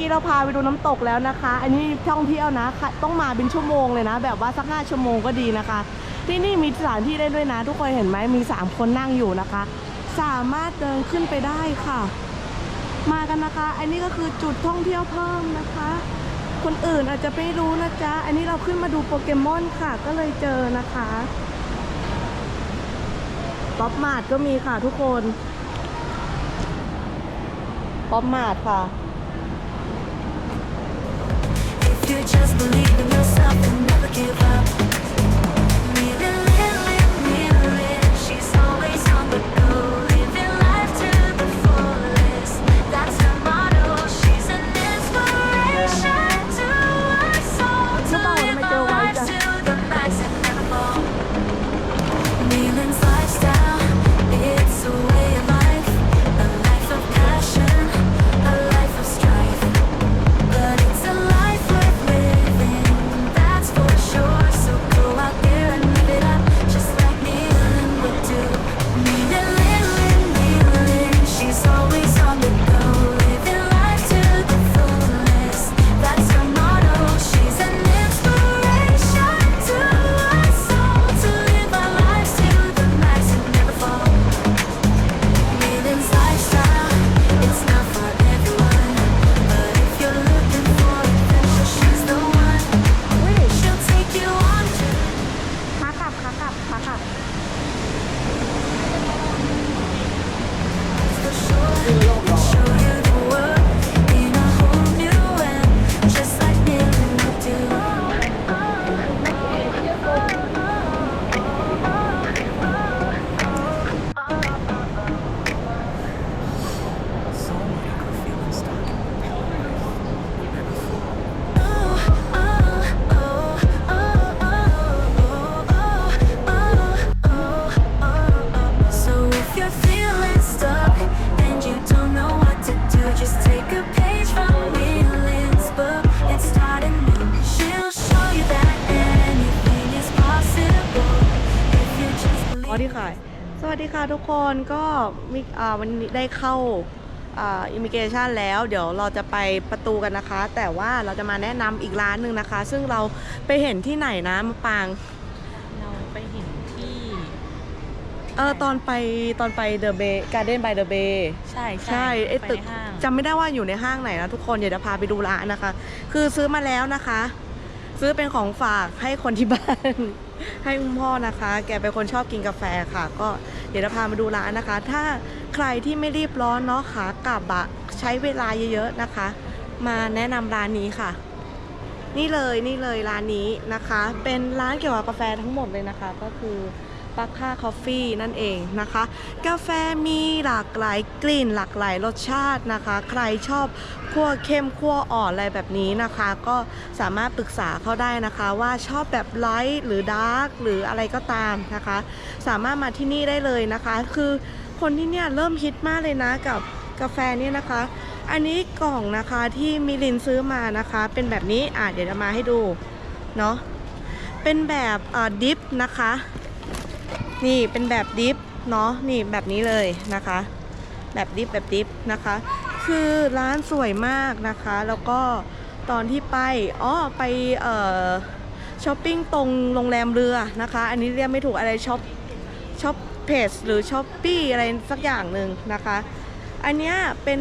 กี้เราพาไปดูน้ำตกแล้วนะคะ อันนี้ท่องเที่ยวนะคะต้องมาเป็นชั่วโมงเลยนะ แบบว่าสักห้าชั่วโมงก็ดีนะคะ ที่นี่มีสถานที่ได้ด้วยนะ ทุกคนเห็นไหมมี3คนนั่งอยู่นะคะ สามารถเดินขึ้นไปได้ค่ะ มากันนะคะ อันนี้ก็คือจุดท่องเที่ยวเพิ่มนะคะ คนอื่นอาจจะไม่รู้นะจ๊ะ อันนี้เราขึ้นมาดูโปเกมอนค่ะ ก็เลยเจอนะคะป๊อปมาดก็มีค่ะทุกคน ป๊อปมาดค่ะ yourself and never give up. ทุกคนก็มีอ่าวันนี้ได้เข้าอ่าอิมิเกชันแล้ว เดี๋ยวเราจะไปประตูกันนะคะ แต่ว่าเราจะมาแนะนำอีกร้านหนึ่งนะคะ ซึ่งเราไปเห็นที่ไหนนะมะปางเราไปเห็นที่เออตอนไปตอนไปเดอะเบย์การ์เด้นบายเดอะเบย์ใช่ใช่ไอ้ไปตึกในห้างจำไม่ได้ว่าอยู่ในห้างไหนนะทุกคนเดี๋ยวจะพาไปดูร้านนะคะ คือซื้อมาแล้วนะคะ ซื้อเป็นของฝากให้คนที่บ้าน ให้คุณพ่อนะคะ แกเป็นคนชอบกินกาแฟค่ะ ก็เดี๋ยวจะพามาดูร้านนะคะ ถ้าใครที่ไม่รีบร้อนเนาะขากลับอะใช้เวลาเยอะๆนะคะ มาแนะนำร้านนี้ค่ะ นี่เลยนี่เลยร้านนี้นะคะ เป็นร้านเกี่ยวกับกาแฟทั้งหมดเลยนะคะ ก็คือ ปักค่าคอฟฟี่นั่นเองนะคะ กาแฟมีหลากหลายกลิ่นหลากหลายรสชาตินะคะ ใครชอบคั่วเข้มคั่วอ่อนอะไรแบบนี้นะคะ ก็สามารถปรึกษาเขาได้นะคะ ว่าชอบแบบไลท์หรือดาร์กหรืออะไรก็ตามนะคะ สามารถมาที่นี่ได้เลยนะคะ คือคนที่เนี่ยเริ่มฮิตมากเลยนะกับกาแฟเนี่ยนะคะ อันนี้กล่องนะคะที่มิลินซื้อมานะคะ เป็นแบบนี้อะเดี๋ยวจะมาให้ดูเนาะเป็นแบบดิฟนะคะ นี่เป็นแบบดิฟเนาะนี่แบบนี้เลยนะคะ แบบดิฟแบบดิฟนะคะ คือร้านสวยมากนะคะ แล้วก็ตอนที่ไปอ๋อไปเอ่อช้อปปิ้งตรงโรงแรมเรือนะคะ อันนี้เรียกไม่ถูกอะไรช็อปช็อปเพจหรือช้อปปี้อะไรสักอย่างหนึ่งนะคะ อันนี้เป็น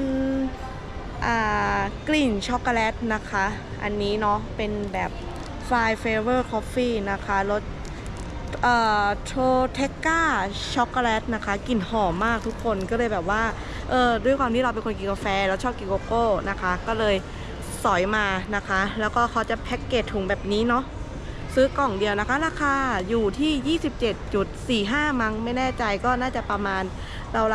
กลิ่นช็อกโกแลตนะคะ อันนี้เนาะเป็นแบบฟ i เฟเวอร์คอฟฟี่นะคะรส เอ่อโทเทก้าช็อกโกแลตนะคะกลิ่นหอมมากทุกคนก็เลยแบบว่าเออด้วยความที่เราเป็นคนกินกาแฟแล้วชอบกินโกโก้นะคะ ก็เลยสอยมานะคะ แล้วก็เขาจะแพ็กเกจถุงแบบนี้เนาะซื้อกล่องเดียวนะคะ ราคาอยู่ที่ 27.45 มั้งไม่แน่ใจก็น่าจะประมาณ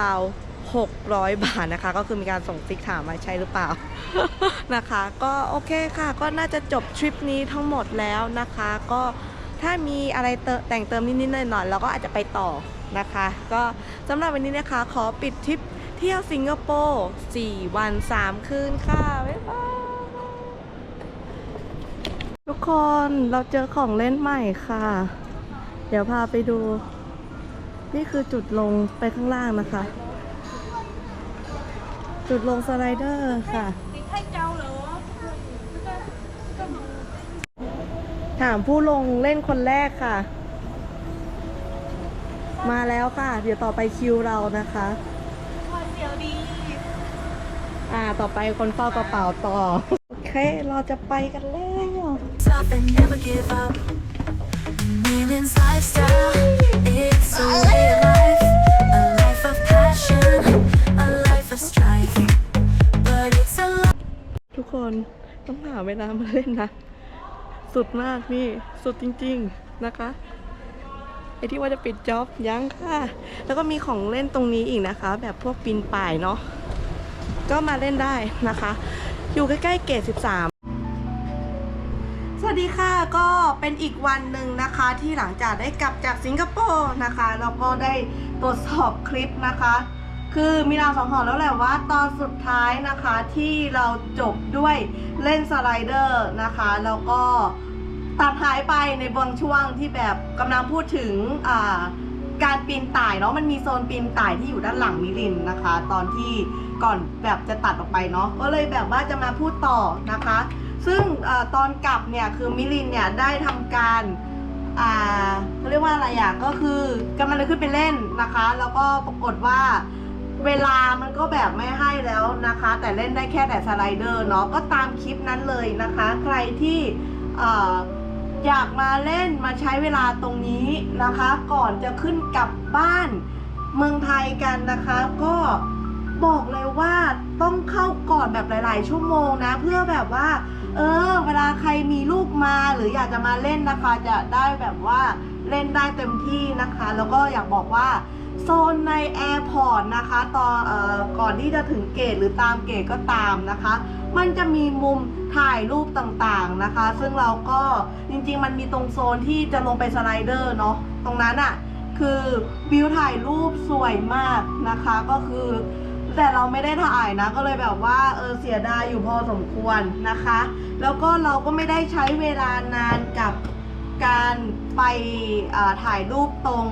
ราวๆ 600 บาทนะคะ ก็คือมีการส่งซิกถามมาใช่หรือเปล่านะคะ ก็โอเคค่ะ ก็น่าจะจบทริปนี้ทั้งหมดแล้วนะคะ ก็ ถ้ามีอะไรเตแต่งเติมนิดๆหน่อยๆเราก็อาจจะไปต่อนะคะ ก็สำหรับวันนี้นะคะขอปิดทริปเที่ยวสิงคโปร์4วัน 3 คืนค่ะบ๊ายบายทุกคนเราเจอของเล่นใหม่ค่ะ เดี๋ยวพาไปดู นี่คือจุดลงไปข้างล่างนะคะ จุดลงสไลเดอร์ค่ะ ถามผู้ลงเล่นคนแรกค่ะ มาแล้วค่ะ เดี๋ยวต่อไปคิวเรานะคะอ่าต่อไปคนเฝ้ากระเป๋าต่อ โอเค เราจะไปกันแล้ว Stop and never give up. Millions lifestyle. It's a way of life, a life of passion, a life of strife. But it's a life. ทุกคนต้องหาเวลามาเล่นนะ สุดมากนี่สุดจริง ๆนะคะไอที่ว่าจะปิดจ็อบยังค่ะ แล้วก็มีของเล่นตรงนี้อีกนะคะ แบบพวกปีนป่ายเนาะก็มาเล่นได้นะคะ อยู่ใกล้ๆเกต13สวัสดีค่ะก็เป็นอีกวันหนึ่งนะคะที่หลังจากได้กลับจากสิงคโปร์นะคะแล้วก็ได้ตรวจสอบคลิปนะคะ คือมีราสองหอแล้วแหละว่าตอนสุดท้ายนะคะที่เราจบด้วยเล่นสไลเดอร์นะคะ แล้วก็ตัดหายไปในบางช่วงที่แบบกำลังพูดถึงการปีนต่ายเนาะมันมีโซนปีนต่ายที่อยู่ด้านหลังมิลินนะคะ ตอนที่ก่อนแบบจะตัดออกไปเนาะก็เลยแบบว่าจะมาพูดต่อนะคะ ซึ่งอตอนกลับเนี่ยคือมิลินเนี่ยได้ทำการเขาเรียกว่าอะไรอะก็คือกำลังจะขึ้นไปเล่นนะคะ แล้วก็ปรากฏว่า เวลามันก็แบบไม่ให้แล้วนะคะ แต่เล่นได้แค่แต่สไลเดอร์เนาะก็ตามคลิปนั้นเลยนะคะ ใครที่ออยากมาเล่นมาใช้เวลาตรงนี้นะคะ ก่อนจะขึ้นกลับบ้านเมืองไทยกันนะคะ ก็บอกเลยว่าต้องเข้าก่อนแบบหลาย ๆ ชั่วโมงนะ เพื่อแบบว่า เออ เวลาใครมีลูกมาหรืออยากจะมาเล่นนะคะ จะได้แบบว่าเล่นได้เต็มที่นะคะ แล้วก็อยากบอกว่า โซนในแอร์พอร์ตนะคะตอนออก่อนที่จะถึงเกตหรือตามเกตก็ตามนะคะ มันจะมีมุมถ่ายรูปต่างๆนะคะ ซึ่งเราก็จริงๆ มันมีตรงโซนที่จะลงไปสไลเดอร์เนาะตรงนั้นอะ่ะคือวิวถ่ายรูปสวยมากนะคะ ก็คือ แต่เราไม่ได้ถ่ายนะ ก็เลยแบบว่าเออเสียดายอยู่พอสมควรนะคะ แล้วก็เราก็ไม่ได้ใช้เวลานานกับการไปถ่ายรูปตรง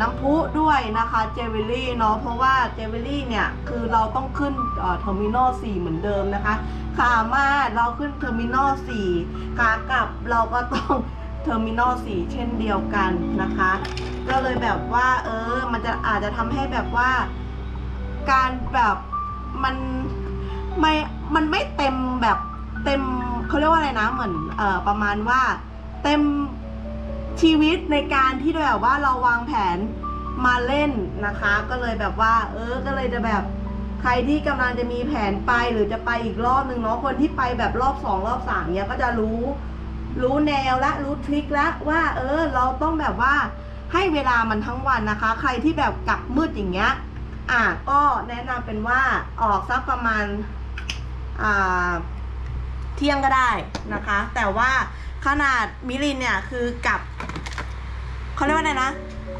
น้ำพุด้วยนะคะเจเวลลี่เนาะเพราะว่าเจเวลลี่เนี่ยคือเราต้องขึ้นเทอร์มินอล4เหมือนเดิมนะคะขามาเราขึ้นเทอร์มินอล4ขากลับเราก็ต้องเทอร์มินอล4เช่นเดียวกันนะคะ ก็เลยแบบว่าเออมันจะอาจจะทำให้แบบว่า การแบบมันไม่มันไม่เต็มแบบเต็มเขาเรียกว่าอะไรนะเหมือนเอ่อประมาณว่าเต็ม ชีวิตในการที่แบบว่าเราวางแผนมาเล่นนะคะ ก็เลยแบบว่า เออ ก็เลยจะแบบใครที่กำลังจะมีแผนไปหรือจะไปอีกรอบหนึ่งเนาะคนที่ไปแบบรอบสองรอบสามเนี้ยก็จะรู้ รู้แนวละรู้ทริคละว่า เออ เราต้องแบบว่าให้เวลามันทั้งวันนะคะ ใครที่แบบกลับมืดอย่างเงี้ยอะก็แนะนำเป็นว่าออกสักประมาณอ่าเที่ยงก็ได้นะคะ แต่ว่า ขนาดมิลินเนี่ยคือกับเขาเรียกว่าไงนะ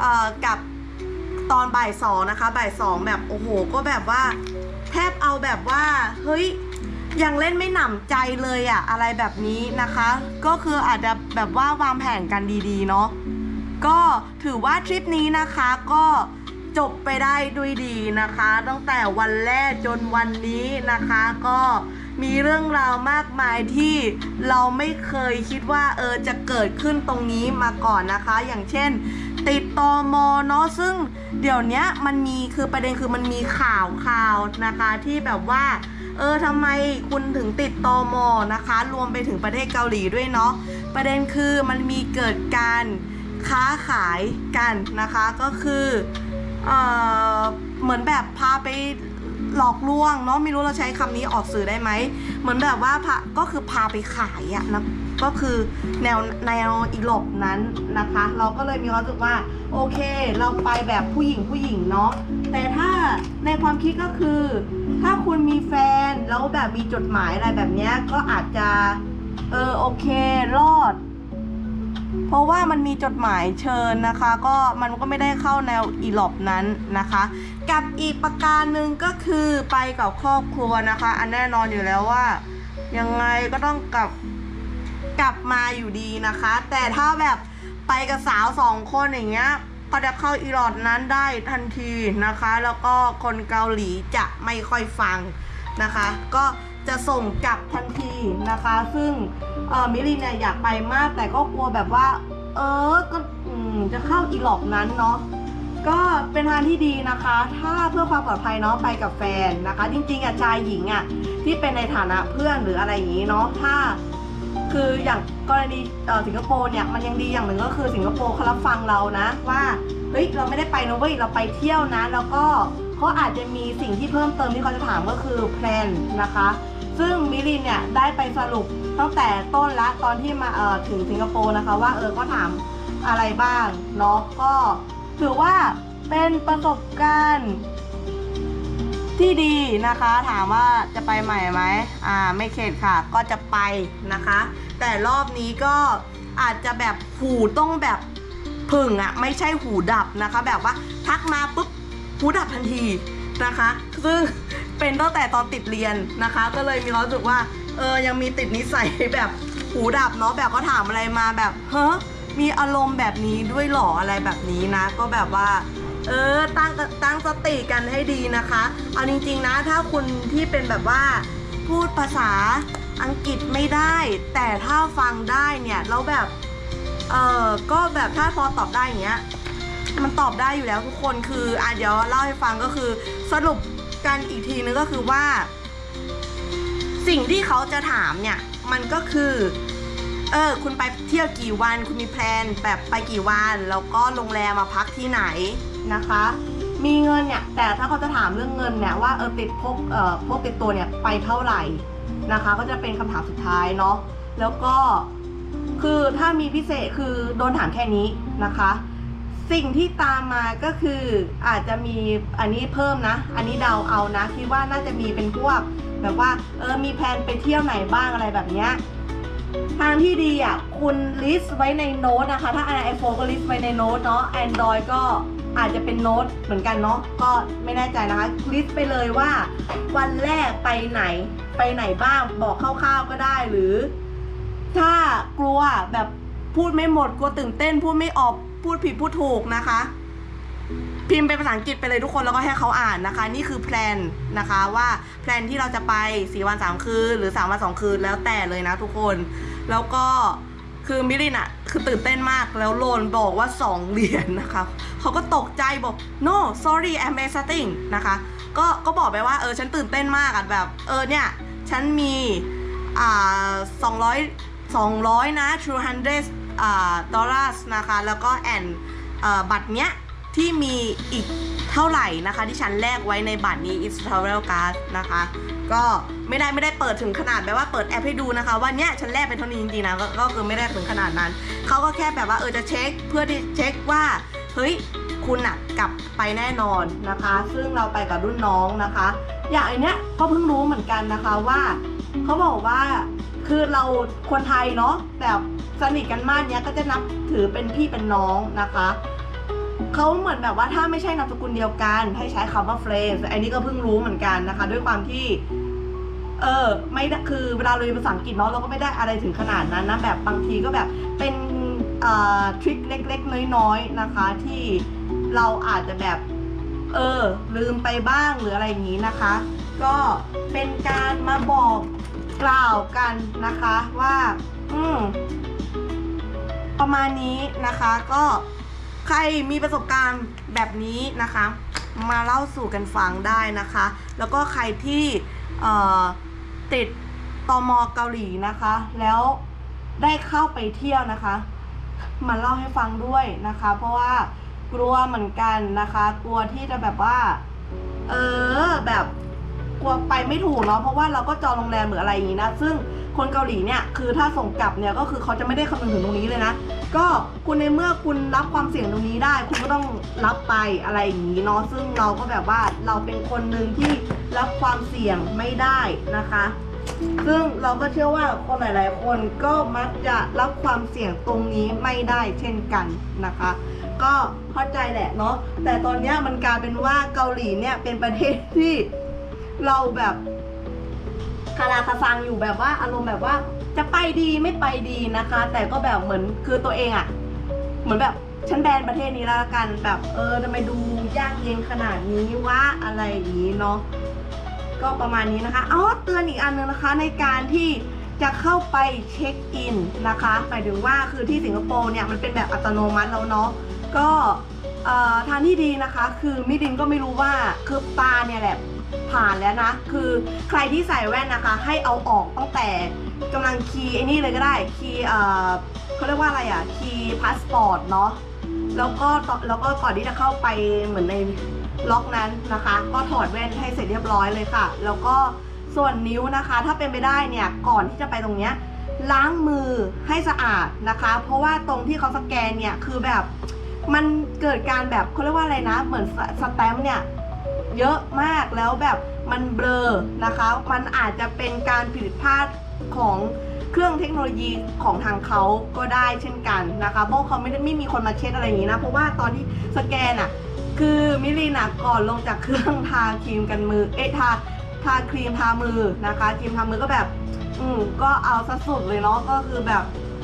เอ่อกับตอนบ่ายสองนะคะบ่ายสองแบบโอ้โหก็แบบว่า แทบเอาแบบว่าเฮ้ยยังเล่นไม่หนำใจเลยอะอะไรแบบนี้นะคะ ก็คืออาจจะแบบว่าวางแผนกันดีๆเนาะก็ถือว่าทริปนี้นะคะก็จบไปได้ด้วยดีนะคะ ตั้งแต่วันแรกจนวันนี้นะคะก็ มีเรื่องราวมากมายที่เราไม่เคยคิดว่าเออจะเกิดขึ้นตรงนี้มาก่อนนะคะ อย่างเช่น ติดตอมอเนาะซึ่งเดี๋ยวนี้มันมีคือประเด็นคือมันมีข่าวข่าวนะคะที่แบบว่าเออทำไมคุณถึงติดตอมอนะคะ รวมไปถึงประเทศเกาหลีด้วยเนาะประเด็นคือมันมีเกิดการค้าขายกันนะคะก็คือเออเหมือนแบบพาไป หลอกลวงเนาะไม่รู้เราใช้คำนี้ออกสื่อได้ไหมเหมือนแบบว่าพาก็คือพาไปขายอะนะก็คือแนวแนวอีหลบนั้นนะคะ เราก็เลยมีความรู้สึกว่า โอเค เราไปแบบผู้หญิงผู้หญิงเนาะแต่ถ้าในความคิดก็คือ ถ้าคุณมีแฟนแล้วแบบมีจดหมายอะไรแบบนี้ก็อาจจะเออโอเครอด เพราะว่ามันมีจดหมายเชิญนะคะ ก็มันก็ไม่ได้เข้าแนวอีหลอบนั้นนะคะ กับอีกประการหนึ่งก็คือไปกับครอบครัวนะคะ อันแน่นอนอยู่แล้วว่า ยังไงก็ต้องกลับกลับมาอยู่ดีนะคะ แต่ถ้าแบบไปกับสาวสองคนอย่างเงี้ยก็จะเข้าอีหลอดนั้นได้ทันทีนะคะ แล้วก็คนเกาหลีจะไม่ค่อยฟังนะคะ ก็ จะส่งกลับทันทีนะคะ ซึ่งมิลินเนี่ยอยากไปมากแต่ก็กลัวแบบว่า เออก็จะเข้าอีหลอบนั้นเนาะก็เป็นทางที่ดีนะคะ ถ้าเพื่อความปลอดภัยเนาะไปกับแฟนนะคะ จริงๆอะชายหญิงอะที่เป็นในฐานะเพื่อนหรืออะไรอย่างนี้เนาะถ้า คืออย่างกรณีสิงคโปร์เนี่ยมันยังดีอย่างหนึ่งก็คือสิงคโปร์เขารับฟังเรานะว่าเฮ้ยเราไม่ได้ไปนะเว้ยเราไปเที่ยวนะ แล้วก็เขาอาจจะมีสิ่งที่เพิ่มเติมที่เขาจะถามก็คือแพลนนะคะ ซึ่งมิลินเนี่ยได้ไปสรุปตั้งแต่ต้นละตอนที่มาเออถึงสิงคโปร์นะคะว่าเออก็ถามอะไรบ้างเนาะก็ถือว่าเป็นประสบการณ์ที่ดีนะคะ ถามว่าจะไปใหม่ไหมอ่าไม่เข็ดค่ะ ก็จะไปนะคะ แต่รอบนี้ก็อาจจะแบบหูต้องแบบผึ่งอะไม่ใช่หูดับนะคะ แบบว่าทักมาปุ๊บหูดับทันทีนะคะ ซึ่ง เป็นตั้งแต่ตอนติดเรียนนะคะ ก็เลยมีความรู้สึกว่าเออยังมีติดนิสัยแบบหูดับเนาะแบบก็ถามอะไรมาแบบเฮ้มีอารมณ์แบบนี้ด้วยหรออะไรแบบนี้นะ ก็แบบว่าเออตั้งตั้งสติกันให้ดีนะคะ เอาจริง ๆนะ ถ้าคุณที่เป็นแบบว่าพูดภาษาอังกฤษไม่ได้ แต่ถ้าฟังได้เนี่ยแล้วแบบเออก็แบบถ้าพอตอบได้อย่างเงี้ยมันตอบได้อยู่แล้วทุกคนคืออะเดี๋ยวเล่าให้ฟังก็คือสรุป กันอีกทีนึงก็คือว่า สิ่งที่เขาจะถามเนี่ย มันก็คือ เออ คุณไปเที่ยวกี่วัน คุณมีแพลนแบบไปกี่วัน แล้วก็โรงแรมมาพักที่ไหนนะคะ มีเงินเนี่ย แต่ถ้าเขาจะถามเรื่องเงินเนี่ยว่าเออติดพกเอ่อพกติดตัวเนี่ยไปเท่าไหร่นะคะ ก็จะเป็นคำถามสุดท้ายเนาะ แล้วก็คือถ้ามีพิเศษคือโดนถามแค่นี้นะคะ สิ่งที่ตามมาก็คืออาจจะมีอันนี้เพิ่มนะ อันนี้เดาเอานะคิดว่าน่าจะมีเป็นพวกแบบว่าเออมีแพลนไปเที่ยวไหนบ้างอะไรแบบเนี้ยทางที่ดีอะคุณลิสต์ไว้ในโน้ตนะคะ ถ้า iPhone ก็ลิสต์ไว้ในโน้ตเนาะ Android ก็อาจจะเป็นโน้ตเหมือนกันเนาะก็ไม่แน่ใจนะคะลิสต์ไปเลยว่าวันแรกไปไหนไปไหนบ้างบอกคร่าวๆก็ได้หรือ ถ้ากลัวแบบ พูดไม่หมดกลัวตื่นเต้น พูดไม่ออกพูดผิดพูดถูกนะคะ พิมพ์เป็นภาษาอังกฤษไปเลยทุกคนแล้วก็ให้เขาอ่านนะคะ นี่คือแพลนนะคะว่าแพลนที่เราจะไป4วัน3คืนหรือ3วัน2คืนแล้วแต่เลยนะทุกคน แล้วก็คือมิรินอะคือตื่นเต้นมากแล้วโลนบอกว่า 2 เหรียญนะคะเขาก็ตกใจบอก no sorry I'm exciting นะคะก็ก็บอกไปว่าเออฉันตื่นเต้นมากอะแบบเออเนี่ย ฉันมีอ่า200 200นะ two hundred 200อ่า dollars นะคะ แล้วก็แอนบัตรเนี้ยที่มีอีกเท่าไหร่นะคะ ที่ฉันแลกไว้ในบัตรนี้ is travel card นะคะ ก็ไม่ได้ไม่ได้เปิดถึงขนาดแบบว่าเปิดแอปให้ดูนะคะ ว่าเนี้ยฉันแลกเป็นเท่านี้จริงๆนะก็ก็คือไม่ได้ถึงขนาดนั้น เขาก็แค่แบบว่าเออจะเช็คเพื่อที่เช็คว่า เฮ้ยคุณอะกลับไปแน่นอนนะคะ ซึ่งเราไปกับรุ่นน้องนะคะ อย่างอันเนี้ยก็เพิ่งรู้เหมือนกันนะคะว่า เขาบอกว่าคือเราคนไทยเนาะแบบ สนิทกันมากเนี้ยก็จะนับถือเป็นพี่เป็นน้องนะคะเขาเหมือนแบบว่าถ้าไม่ใช่นามสกุลเดียวกัน ให้ใช้คำว่า friends อันนี้ก็เพิ่งรู้เหมือนกันนะคะ ด้วยความที่ เออไม่คือเวลาเราเรียนภาษาอังกฤษเนาะเราก็ไม่ได้อะไรถึงขนาดนั้นนะแบบบางทีก็แบบเป็นทริคเล็ก ๆ น้อยๆนะคะ ที่เราอาจจะแบบ เออ ลืมไปบ้างหรืออะไรอย่างนี้นะคะ ก็เป็นการมาบอกกล่าวกันนะคะว่า อืม ประมาณนี้นะคะก็ใครมีประสบการณ์แบบนี้นะคะ มาเล่าสู่กันฟังได้นะคะ แล้วก็ใครที่ติดตอมอเกาหลีนะคะ แล้วได้เข้าไปเที่ยวนะคะ มาเล่าให้ฟังด้วยนะคะ เพราะว่ากลัวเหมือนกันนะคะ กลัวที่จะแบบว่า เออแบบ กลัวไปไม่ถูกเนาะเพราะว่าเราก็จองโรงแรมหรืออะไรอย่างนี้นะซึ่งคนเกาหลีเนี่ยคือถ้าส่งกลับเนี่ยก็คือเขาจะไม่ได้คำนึงถึงตรงนี้เลยนะ ก็คุณในเมื่อคุณรับความเสี่ยงตรงนี้ได้ คุณก็ต้องรับไปอะไรอย่างนี้เนาะซึ่งเราก็แบบว่าเราเป็นคนหนึ่งที่รับความเสี่ยงไม่ได้นะคะ ซึ่งเราก็เชื่อว่าคนหลาย ๆ คนก็มักจะรับความเสี่ยงตรงนี้ไม่ได้เช่นกันนะคะ ก็เข้าใจแหละเนาะแต่ตอนนี้มันกลายเป็นว่าเกาหลีเนี่ยเป็นประเทศที่ เราแบบคาราคาซังอยู่แบบว่าอารมณ์แบบว่าจะไปดีไม่ไปดีนะคะ แต่ก็แบบเหมือนคือตัวเองอะเหมือนแบบฉันแบนประเทศนี้แล้วละกันแบบเออทำไมดูยากเย็นขนาดนี้วะอะไรอย่างนี้เนาะก็ประมาณนี้นะคะอ๋อเตือนอีกอันนึงนะคะ ในการที่จะเข้าไปเช็คอินนะคะหมายถึงว่าคือที่สิงคโปร์เนี่ยมันเป็นแบบอัตโนมัติแล้วเนาะก็เอ่อทางที่ดีนะคะ คือมิดินก็ไม่รู้ว่าคือตาเนี่ยแหละ ผ่านแล้วนะ คือใครที่ใส่แว่นนะคะ ให้เอาออกตั้งแต่กำลังคีย์ไอ้นี่เลยก็ได้ คีย์เอ่อเขาเรียกว่าอะไรอะ คีย์พาสปอร์ตเนาะ แล้วก็แล้วก็ก่อนที่จะเข้าไปเหมือนในล็อกนั้นนะคะ ก็ถอดแว่นให้เสร็จเรียบร้อยเลยค่ะ แล้วก็ส่วนนิ้วนะคะ ถ้าเป็นไปได้เนี่ย ก่อนที่จะไปตรงเนี้ยล้างมือให้สะอาดนะคะ เพราะว่าตรงที่เขาสแกนเนี่ยคือแบบมันเกิดการแบบเขาเรียกว่าอะไรนะ เหมือนสสแตมป์เนี่ย เยอะมากแล้วแบบมันเบลอนะคะ มันอาจจะเป็นการผิดพลาดของเครื่องเทคโนโลยีของทางเขาก็ได้เช่นกันนะคะเพราะเขาไม่ได้ไม่มีคนมาเช็ดอะไรอย่างนี้นะ เพราะว่าตอนที่สแกนอะคือมิลลีนะก่อนลงจากเครื่องทาครีมกันมือ เอ๊ะทาทาครีมทามือนะคะครีมทามือก็แบบ อืมก็เอาซะสุดเลยเนาะก็คือแบบ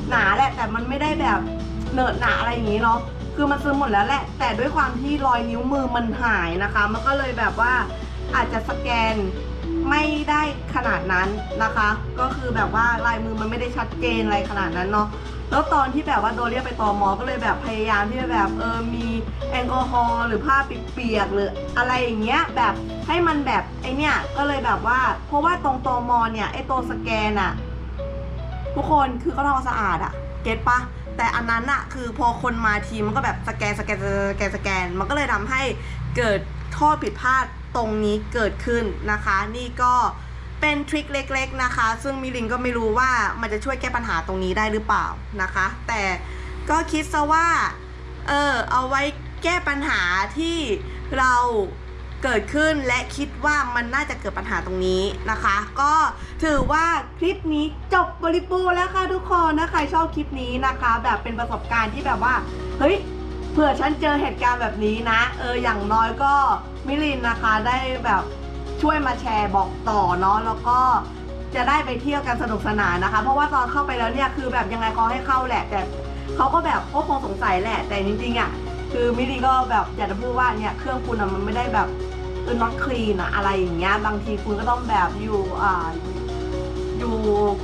หนาแหละแต่มันไม่ได้แบบเนอะหนาอะไรอย่างนี้เนาะ คือมันซึมหมดแล้วแหละ แต่ด้วยความที่รอยนิ้วมือมันหายนะคะ มันก็เลยแบบว่าอาจจะสแกนไม่ได้ขนาดนั้นนะคะ ก็คือแบบว่าลายมือมันไม่ได้ชัดเจนอะไรขนาดนั้นเนาะแล้วตอนที่แบบว่าโดนเรียกไปตอมอก็เลยแบบพยายามที่จะแบบเออมีแอลกอฮอล์หรือผ้าเปียกๆหรืออะไรอย่างเงี้ยแบบให้มันแบบไอเนี้ยก็เลยแบบว่า เพราะว่าตรงตอมอเนี่ยไอตัวสแกนอะทุกคนคือเขาทำความสะอาดอะเก็ตปะ แต่อันนั้นอะคือพอคนมาทีมันก็แบบสแกนสแกนสแกนสแกน มันก็เลยทำให้เกิดข้อผิดพลาดตรงนี้เกิดขึ้นนะคะ นี่ก็เป็นทริคเล็ก ๆนะคะ ซึ่งมิลินก็ไม่รู้ว่ามันจะช่วยแก้ปัญหาตรงนี้ได้หรือเปล่านะคะ แต่ก็คิดซะว่า เออเอาไว้แก้ปัญหาที่เรา เกิดขึ้นและคิดว่ามันน่าจะเกิดปัญหาตรงนี้นะคะ ก็ถือว่าคลิปนี้จบบริบูรณ์แล้วค่ะทุกคนถ้าใครชอบคลิปนี้นะคะ แบบเป็นประสบการณ์ที่แบบว่าเฮ้ยเผื่อฉันเจอเหตุการณ์แบบนี้นะ เอออย่างน้อยก็มิลินนะคะได้แบบช่วยมาแชร์บอกต่อเนาะแล้วก็จะได้ไปเที่ยวกันสนุกสนานนะคะ เพราะว่าตอนเข้าไปแล้วเนี่ยคือแบบยังไงเขาให้เข้าแหละ แต่เขาก็แบบก็คงสงสัยแหละ แต่จริงๆอะคือมิลินก็แบบอยากจะพูดว่าเนี่ยเครื่องคุณมันไม่ได้แบบ เออ not clean อะอะไรอย่างเงี้ยบางทีคุณก็ต้องแบบอยู่อ่าอยู่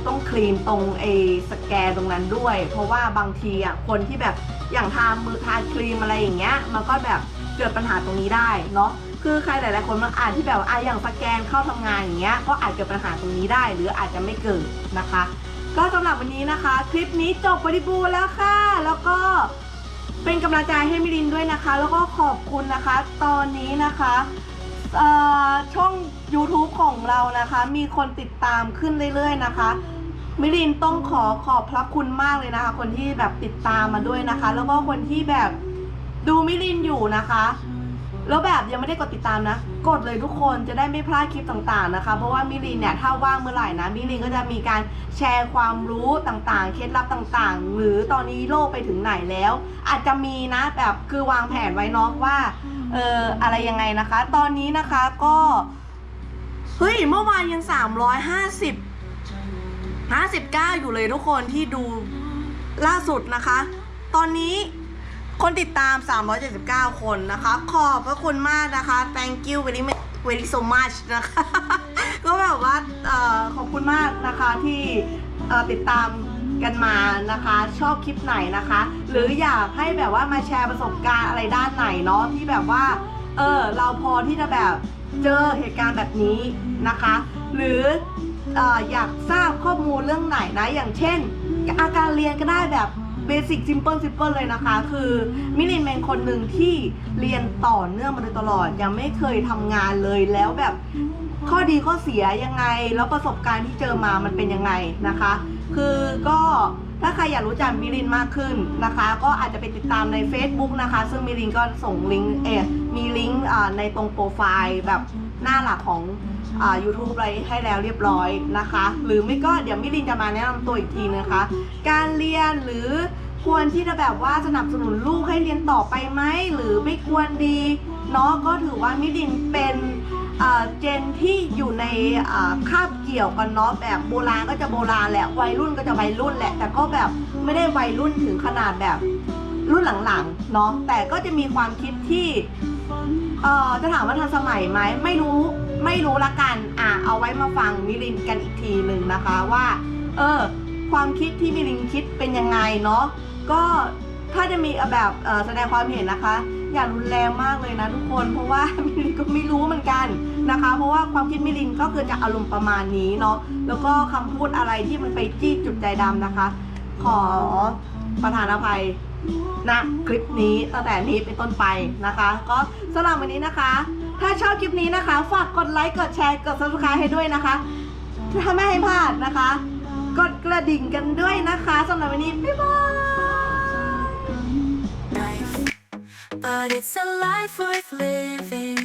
ต้องคลีนตรงไอ้สแกนตรงนั้นด้วย เพราะว่าบางทีอะคนที่แบบอย่างทามือทาครีมอะไรอย่างเงี้ยมันก็แบบเกิดปัญหาตรงนี้ได้เนาะคือใครหลายๆคนบางอาจที่แบบว่าอะอย่างสแกนเข้าทำงานอย่างเงี้ยก็อาจเกิดปัญหาตรงนี้ได้ หรืออาจจะไม่เกิดนะคะ ก็สำหรับวันนี้นะคะ คลิปนี้จบบริบูรณ์แล้วค่ะ แล้วก็เป็นกำลังใจให้มิลินด้วยนะคะ แล้วก็ขอบคุณนะคะ ตอนนี้นะคะ เอ่อช่อง YouTube ของเรานะคะ มีคนติดตามขึ้นเรื่อยๆนะคะ มิลินต้องขอขอบพระคุณมากเลยนะคะ คนที่แบบติดตามมาด้วยนะคะ แล้วก็คนที่แบบดูมิลินอยู่นะคะ แล้วแบบยังไม่ได้กดติดตามนะ กดเลยทุกคนจะได้ไม่พลาดคลิปต่างๆนะคะ เพราะว่ามิลินเนี่ยถ้าว่างเมื่อไหร่นะมิลินก็จะมีการแชร์ความรู้ต่างๆ เคล็ดลับต่างๆ หรือตอนนี้โลกไปถึงไหนแล้ว อาจจะมีนะแบบคือวางแผนไว้เนาะว่า เอออะไรยังไงนะคะ ตอนนี้นะคะก็ เฮ้ย เมื่อวานยัง 350 59 อยู่เลยทุกคนที่ดูล่าสุดนะคะ ตอนนี้คนติดตาม 379 คนนะคะ ขอบพระคุณมากนะคะ thank you very very so much นะคะ ก็แบบว่าขอบคุณมากนะคะที่ติดตาม กันมานะคะ ชอบคลิปไหนนะคะ หรืออยากให้แบบว่ามาแชร์ประสบการณ์อะไรด้านไหนเนาะที่แบบว่า เออเราพอที่จะแบบเจอเหตุการณ์แบบนี้นะคะ หรือออยากทราบข้อมูลเรื่องไหนนะอย่างเช่น อาการเรียนก็ได้แบบเบสิกซิมเ l ิลซิมเ l ิลเลยนะคะ คือมิลินเป็นคนหนึ่งที่เรียนต่อเนื่องมาโดยตลอด ยังไม่เคยทำงานเลยแล้วแบบข้อดีข้อเสียยังไง แล้วประสบการณ์ที่เจอมามันเป็นยังไงนะคะคือก็ถ้าใครอยากรู้จักมิลินมากขึ้นนะคะ ก็อาจจะไปติดตามใน Facebook นะคะ ซึ่งมิลินก็ส่งลิงก์เออมีลิงก์ในตรงโปรไฟล์แบบหน้าหลักของอ่า YouTube อะไรให้แล้วเรียบร้อยนะคะ หรือไม่ก็เดี๋ยวมิลินจะมาแนะนำตัวอีกทีนะคะ การเรียนหรือควรที่จะแบบว่าสนับสนุนลูกให้เรียนต่อไปไหมหรือไม่ควรดีเนาะก็ถือว่ามิลินเป็น เจนที่อยู่ในอ่าคาบเกี่ยวกันเนาะแบบโบราณก็จะโบราณแหละวัยรุ่นก็จะวัยรุ่นแหละ แต่ก็แบบไม่ได้วัยรุ่นถึงขนาดแบบรุ่นหลังๆเนาะแต่ก็จะมีความคิดที่เออจะถามว่าทันสมัยไหมไม่รู้ไม่รู้ละกันอะเอาไว้มาฟังมิลินกันอีกทีหนึ่งนะคะว่า เออ ความคิดที่มิลินคิดเป็นยังไงเนาะก็ถ้าจะมีแบบแสดงความเห็นนะคะ อย่ารุนแรงมากเลยนะทุกคน เพราะว่ามิลินก็ไม่รู้เหมือนกันนะคะ เพราะว่าความคิดมิลินก็คือจะอารมณ์ประมาณนี้เนาะแล้วก็คำพูดอะไรที่มันไปจี้จุดใจดำนะคะ ขอประธานอภัยนะคลิปนี้ตั้งแต่นี้เป็นต้นไปนะคะ ก็สำหรับวันนี้นะคะ ถ้าชอบคลิปนี้นะคะ ฝากกดไลค์กดแชร์กด subscribe ให้ด้วยนะคะถ้าไม่ให้พลาดนะคะ กดกระดิ่งกันด้วยนะคะสำหรับวันนี้บ๊ายบาย But it's a life worth living.